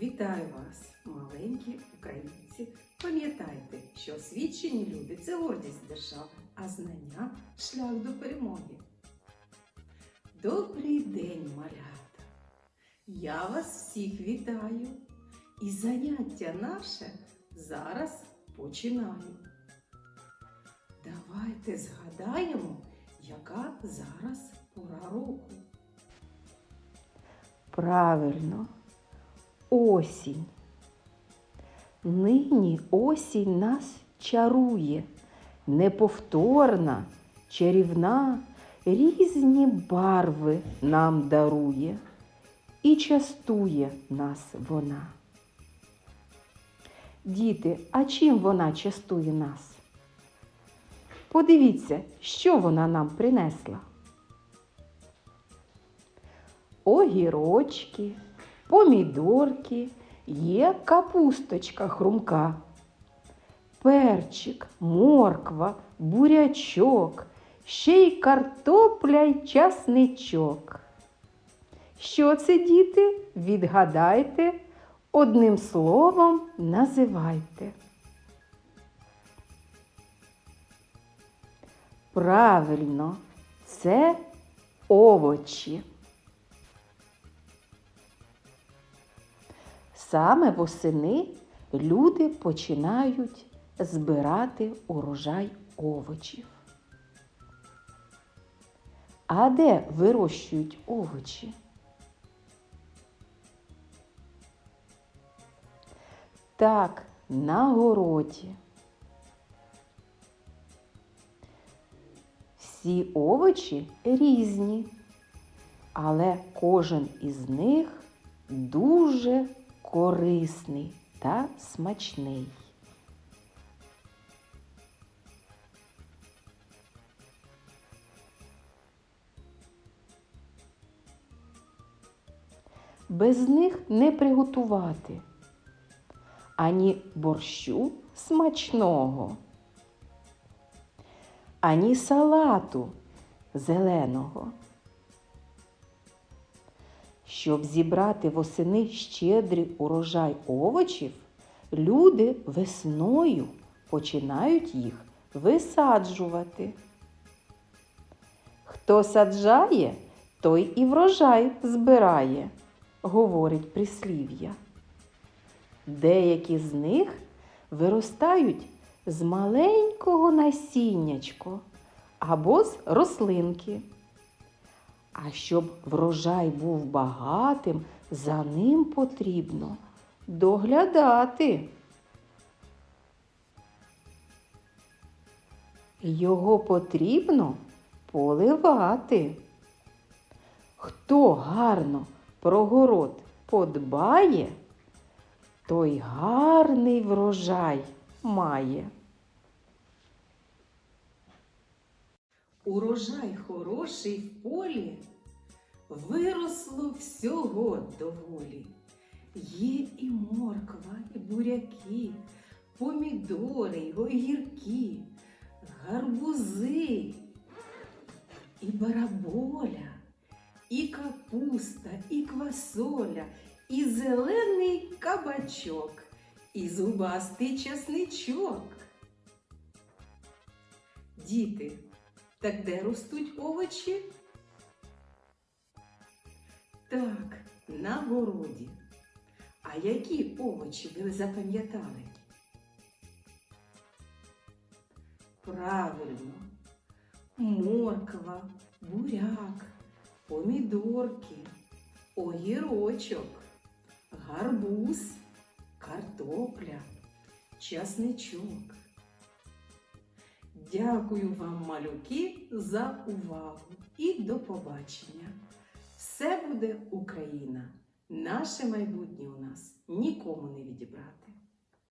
Вітаю вас, маленькі українці. Пам'ятайте, що освічені люди це гордість держави, а знання шлях до перемоги. Добрий день, малята! Я вас всіх вітаю. І заняття наше зараз починаю. Давайте згадаємо, яка зараз пора року. Правильно, осінь. Нині осінь нас чарує, неповторна, чарівна, різні барви нам дарує і частує нас вона. Діти, а чим вона частує нас? Подивіться, що вона нам принесла огірочки, помідорки, є капусточка хрумка, перчик, морква, бурячок, ще й картопля й часничок. Що це, діти? Відгадайте, одним словом називайте. Правильно, це овочі. Саме восени люди починають збирати урожай овочів. А де вирощують овочі? Так, на городі. Всі овочі різні, але кожен із них дуже корисний та смачний. Без них не приготувати ані борщу смачного, ані салату зеленого. Щоб зібрати восени щедрий урожай овочів, люди весною починають їх висаджувати. Хто саджає, той і врожай збирає, говорить прислів'я. Деякі з них виростають з маленького насіннячко або з рослинки. А щоб врожай був багатим, за ним потрібно доглядати. Його потрібно поливати. Хто гарно про город подбає, той гарний врожай має. Урожай хороший в полі, виросло всього доволі. Є і морква, і буряки, помідори, й огірки, гарбузи, і бараболя, і капуста, і квасоля, і зелений кабачок, і зубастий часничок. Діти, так де ростуть овочі? Так, на городі. А які овочі ви запам'ятали? Правильно, морква, буряк, помідорки, огірочок, гарбуз, картопля, часничок. Дякую вам, малюки, за увагу і до побачення. Все буде Україна. Наше майбутнє у нас нікому не відібрати.